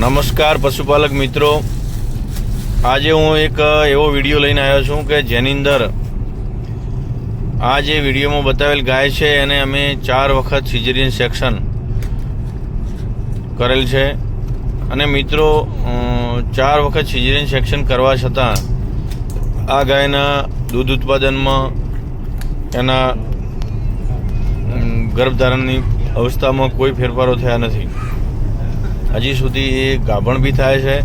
નમસ્કાર પશુપાલક મિત્રો. આજે હું એક એવો વીડિયો લઈને આવ્યો છું કે જેની અંદર આ જે વિડીયોમાં બતાવેલ ગાય છે, એને અમે ચાર વખત સિઝેરિયન સેક્શન કરેલ છે. અને મિત્રો ચાર વખત સિઝેરિયન સેક્શન કરવા છતાં આ ગાયના દૂધ ઉત્પાદનમાં એના ગર્ભધારણની અવસ્થામાં કોઈ ફેરફારો થયા નથી. હજી સુધી એ ગાભણ બી થાય છે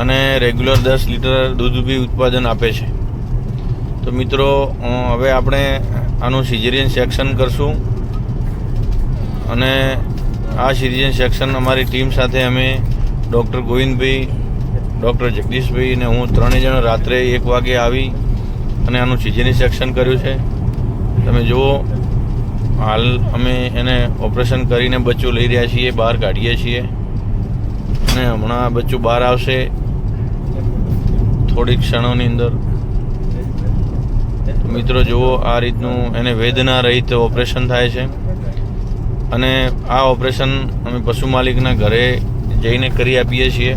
અને રેગ્યુલર દસ લીટર દૂધ બી ઉત્પાદન આપે છે. તો મિત્રો હવે આપણે આનું સિઝેરિયન સેક્શન કરશું. અને આ સિઝેરિયન સેક્શન અમારી ટીમ સાથે અમે ડૉક્ટર ગોવિંદભાઈ, ડૉક્ટર જગદીશભાઈ અને હું ત્રણેય જણ રાત્રે એક વાગે આવી અને આનું સિઝેરિયન સેક્શન કર્યું છે. તમે જુઓ, હાલ અમે એને ઓપરેશન કરીને બચ્ચું લઈ રહ્યા છીએ, બહાર કાઢીએ છીએ. અને હમણાં આ બચ્ચું બહાર આવશે. થોડીક ક્ષણોની અંદર. મિત્રો, જુઓ, આ રીતનું એને વેદના રહિત ઓપરેશન થાય છે. અને આ ઓપરેશન અમે પશુ માલિકના ઘરે જઈને કરી આપીએ છીએ.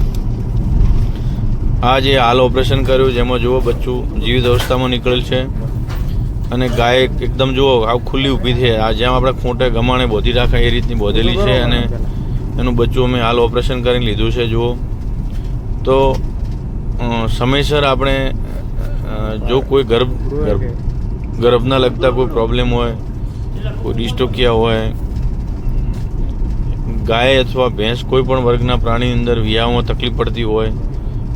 આ જે હાલ ઓપરેશન કર્યું, જેમાં જુઓ, બચ્ચું જીવિત અવસ્થામાં નીકળેલ છે. અને ગાય એકદમ, જુઓ આ ખુલ્લી ઊભી છે. આ જેમ આપણે ખૂંટે, ગમાણે, બોધી રાખે, એ રીતની બોધેલી છે. અને એનું બચ્ચું અમે હાલ ઓપરેશન કરી લીધું છે, જુઓ. તો સમયસર આપણે જો કોઈ ગર્ભ ગર્ભ, ગર્ભના લગતા કોઈ પ્રોબ્લેમ હોય, કોઈ ડિસ્ટોકિયા હોય, ગાય અથવા ભેંસ કોઈ પણ વર્ગના પ્રાણીની અંદર વિયામાં તકલીફ પડતી હોય,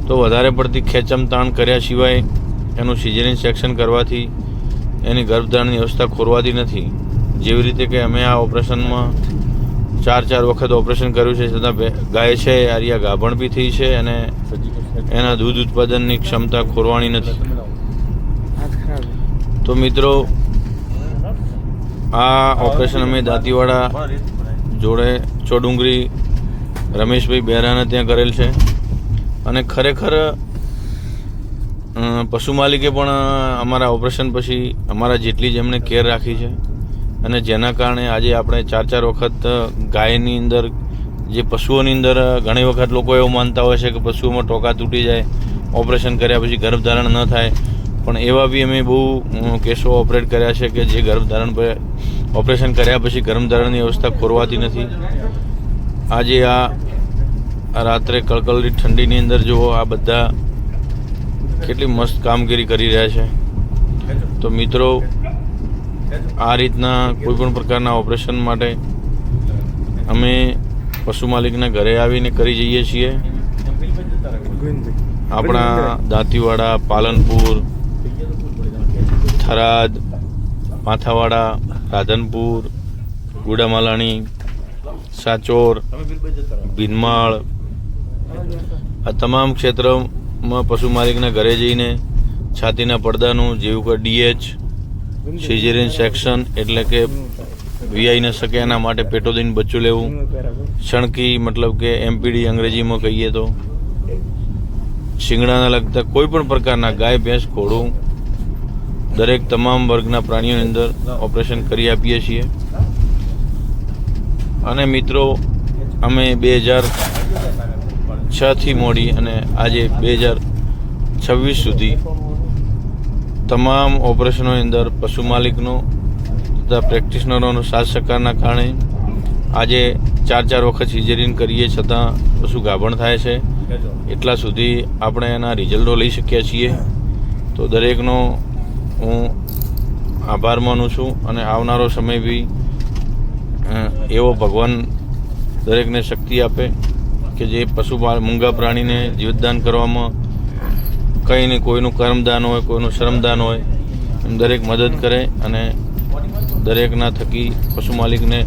તો વધારે પડતી ખેંચમ તાણ કર્યા સિવાય એનું સિઝેરિયન સેક્શન કરવાથી એની ગર્ભધારણની અવસ્થા ખોરવાતી નથી. જેવી રીતે કે અમે આ ઓપરેશનમાં ચાર ચાર વખત ઓપરેશન કર્યું છે, છતાં ગાય છે, આરિયા ગાભણ બી થઈ છે અને એના દૂધ ઉત્પાદનની ક્ષમતા ખોરવાની નથી. તો મિત્રો, આ ઓપરેશન અમે દાંતીવાડા જોડે ચોડુંગરી રમેશભાઈ બહેરાને ત્યાં કરેલ છે. અને ખરેખર પશુ માલિકે પણ અમારા ઓપરેશન પછી અમારા જેટલી જ એમણે કેર રાખી છે. અને જેના કારણે આજે આપણે ચાર ચાર વખત ગાયની અંદર, જે પશુઓની અંદર ઘણી વખત લોકો એવું માનતા હોય છે કે પશુઓમાં ટોકા તૂટી જાય, ઓપરેશન કર્યા પછી ગર્ભધારણ ન થાય. પણ એવા બી અમે બહુ કેસો ઓપરેટ કર્યા છે કે જે ગર્ભધારણ પર, ઓપરેશન કર્યા પછી ગર્ભધારણની અવસ્થા ખોરવાતી નથી. આજે આ રાત્રે કળકળતી ઠંડીની અંદર જુઓ, આ બધા કેટલી મસ્ત કામગીરી કરી રહ્યા છે. તો મિત્રો આ રીતના કોઈપણ પ્રકારના ઓપરેશન માટે અમે પશુ માલિકના ઘરે આવીને કરી જઈએ છીએ. આપણા દાંતીવાડા, પાલનપુર, થરાદ, માથાવાડા, રાધનપુર, ગુડામાલાણી, સાચોર, ભીનમાળ, આ તમામ ક્ષેત્રમાં પશુ માલિકના ઘરે જઈને છાતીના પડદાનું જેવું કે ડીએચ સિઝેરિયન સેક્શન એટલે કે વીઆઈ ન શકે એના માટે પેટોદીન બચ્ચું લેવું. શણકી મતલબ કે એમપીડી અંગ્રેજીમાં કહીએ તો. શિંગડાના લગતા કોઈ પણ પ્રકારના ગાય, ભેંસ, ઘોડું, દરેક તમામ વર્ગના પ્રાણીઓની અંદર ઓપરેશન કરી આપીએ છીએ. અને મિત્રો, અમે બે હજાર છથી મોડી અને આજે બે હજાર છવ્વીસ સુધી તમામ ઓપરેશનોની અંદર પશુ માલિકનો તથા પ્રેક્ટિશનરોનો સાથ સહકારના કારણે આજે ચાર ચાર વખત સિઝેરિયન કરીએ છતાં પશુ ગાભણ થાય છે. એટલા સુધી આપણે એના રિઝલ્ટો લઈ શકીએ છીએ. તો દરેકનો હું આભાર માનું છું અને આવનારો સમય બી એવો ભગવાન દરેકને શક્તિ આપે કે જે પશુ મૂંગા પ્રાણીને જીવતદાન કરવામાં કંઈ નહીં કોઈનું કર્મદાન હોય કોઈનું શ્રમદાન હોય એમ દરેક મદદ કરે અને દરેકના થકી પશુ માલિકને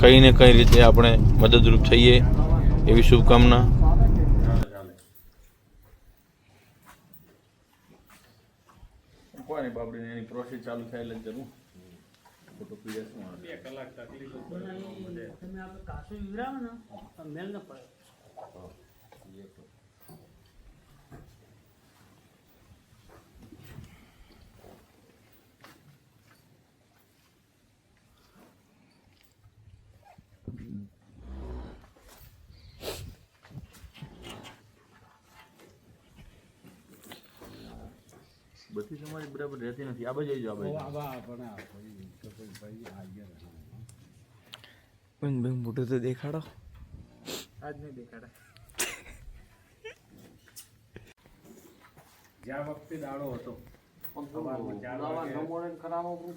કંઈ ને કંઈ રીતે આપણે મદદરૂપ થઈએ એવી શુભકામના. કોઈ બાબડીને એની પ્રોસેસ ચાલુ થાય એટલે જરૂર. ફોટો પીડીએફ તમે આપણે કાચું વિવરાવો ને મેલ ન પડે. બધી તમારી બરાબર રહેતી નથી. આ બાજુ આ બાજુ. તો ભાઈ પણ મોટું તો દેખાડો. આજ નહીં દેખાડે. જ્યાં વખતે દાડો હતો.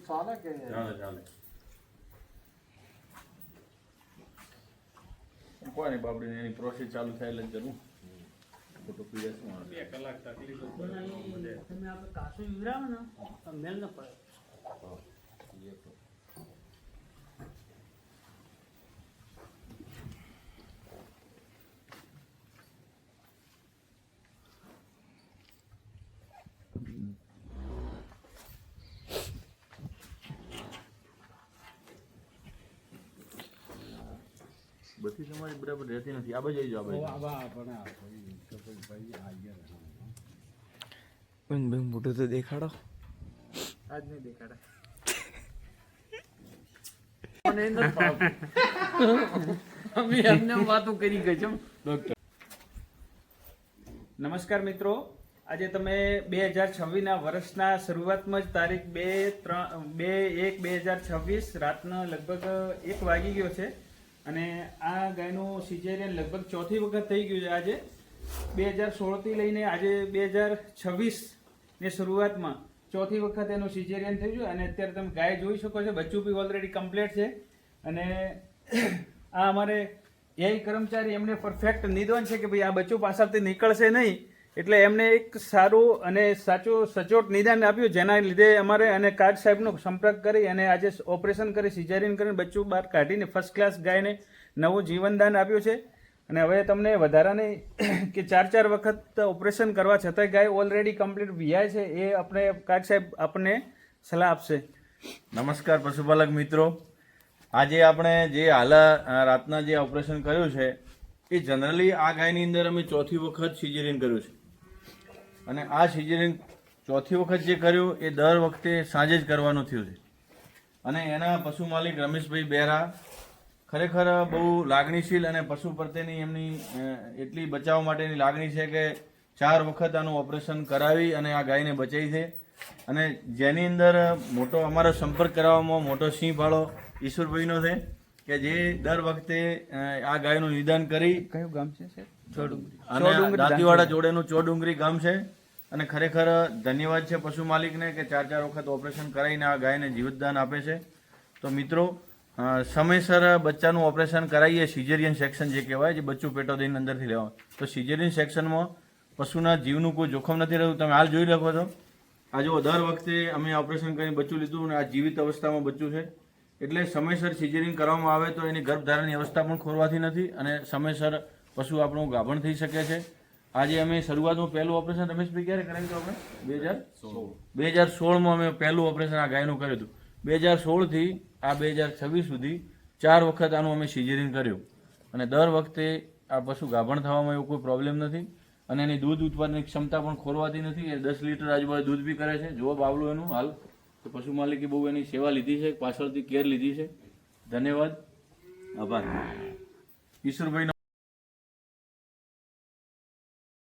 ચાલે કે? ચાલે ચાલે. કોઈ નહીં બાપડી એની પ્રોસેસ ચાલુ થાય એટલે જરૂર. ખોટો પીડે શું આવે બે કલાક તકલીફ પડે. તમે આપણે કાસો વિવરાવો ને તો મેલ ન પડે. બધી તમારી બરાબર રહેતી નથી. આ બાજુ જાઓ આ બાજુ આવા આપણે આપો ઈ તો કોઈ ભાઈ આગળ હા. પણ બે મોટું તો દેખાડો. આજ નહીં દેખાડે. અમે એમને વાતો કરી ગઈ છે નમસ્કાર મિત્રો. આજે તમે બે હજાર છવ્વીસના વર્ષના શરૂઆતમાં જ તારીખ બે ત્રણ બે એક બે હજાર છવ્વીસ રાતના લગભગ એક વાગી ગયો છે. અને આ ગાયનું સિઝેરિયન લગભગ ચોથી વખત થઈ ગયું છે આજે. બે હજાર સોળથી લઈને આજે બે હજાર છવ્વીસની શરૂઆતમાં ચોથી વખત એનું સિઝેરિયન થયું છે અને અત્યારે તમે ગાય જોઈ શકો છો, બચ્ચું બી ઓલરેડી કમ્પ્લીટ છે. અને આ અમારે એઆઈ કર્મચારી એમને પરફેક્ટ નિદાન છે કે ભાઈ આ બચ્ચું પાછળથી નીકળશે નહીં. એટલે એમને એક સારું અને સાચું સચોટ નિદાન આપ્યું, જેના લીધે અમારે અને કાર્ડ સાહેબનો સંપર્ક કરી અને આજે ઓપરેશન કરી સિઝેરિયન કરીને બચ્ચું બહાર કાઢીને ફર્સ્ટ ક્લાસ ગાયને નવું જીવનદાન આપ્યું છે. અને હવે તમને વધારાની કે ચાર ચાર વખત ઓપરેશન કરવા છતાંય ગાય ઓલરેડી કમ્પ્લીટ વિયાય છે, એ આપણે કાક સાહેબ આપણને સલાહ આપશે. નમસ્કાર પશુપાલક મિત્રો. આજે આપણે જે હાલ રાતના જે ઓપરેશન કર્યું છે, એ જનરલી આ ગાયની અંદર અમે ચોથી વખત સિઝેરિયન કર્યું છે. અને આ સિઝેરિયન ચોથી વખત જે કર્યું, એ દર વખતે સાંજે જ કરવાનું થયું છે. અને એના પશુ માલિક રમેશભાઈ બેરા ખરેખર બહુ લાગણીશીલ અને પશુ પ્રત્યેની એમની એટલી બચાવ માટેની લાગણી છે કે ચાર વખત આનું ઓપરેશન કરાવી અને આ ગાયને બચાવી છે. અને જેની અંદર મોટો અમારો સંપર્ક કરાવવામાં મોટો સિંહ ફાળો ઈશ્વરભાઈનો છે કે જે દર વખતે આ ગાયનું નિદાન કરી કયું ગામ છે. દાંતીવાડા જોડેનું ચોડુંગરી ગામ છે. અને ખરેખર ધન્યવાદ છે પશુ માલિકને કે ચાર ચાર વખત ઓપરેશન કરાવીને આ ગાયને જીવતદાન આપે છે. તો મિત્રો સમયસર બચ્ચાનું ઓપરેશન કરાવીએ સિઝેરિયન સેક્શન જે કહેવાય, જે બચ્ચું પેટોદીની અંદરથી લેવા. તો સિઝેરિયન સેક્શનમાં પશુના જીવનું કોઈ જોખમ નથી રહેતું. તમે હાલ જોઈ શકો છો. આ જો દર વખતે અમે ઓપરેશન કરીને બચ્ચું લીધું અને આ જીવિત અવસ્થામાં બચ્ચું છે. એટલે સમયસર સિઝેરિંગ કરવામાં આવે તો એની ગર્ભધારણની અવસ્થા પણ ખોરવાથી નથી અને સમયસર પશુ આપણું ગાભણ થઈ શકે છે. આજે અમે શરૂઆતમાં પહેલું ઓપરેશન રમેશભાઈ ક્યારે કરાવ્યું હતું આપણે? બે હજાર બે હજાર સોળમાં અમે પહેલું ઓપરેશન આ ગાયનું કર્યું હતું. બે હજાર સોળથી આ બે હજાર છવ્વીસ સુધી ચાર વખત આનું અમે સિઝરિંગ કર્યું. અને દર વખતે આ પશુ ગાભણ થવામાં એવું કોઈ પ્રોબ્લેમ નથી અને એની દૂધ ઉત્પાદનની ક્ષમતા પણ ખોરવાતી નથી. એ દસ લીટર આજુબાજુ દૂધ બી કરે છે. જુઓ બાવલું એનું હાલ. તો પશુ માલિકે બહુ એની સેવા લીધી છે પાછળથી કેર લીધી છે. ધન્યવાદ. આભાર. ઈશ્વરભાઈનો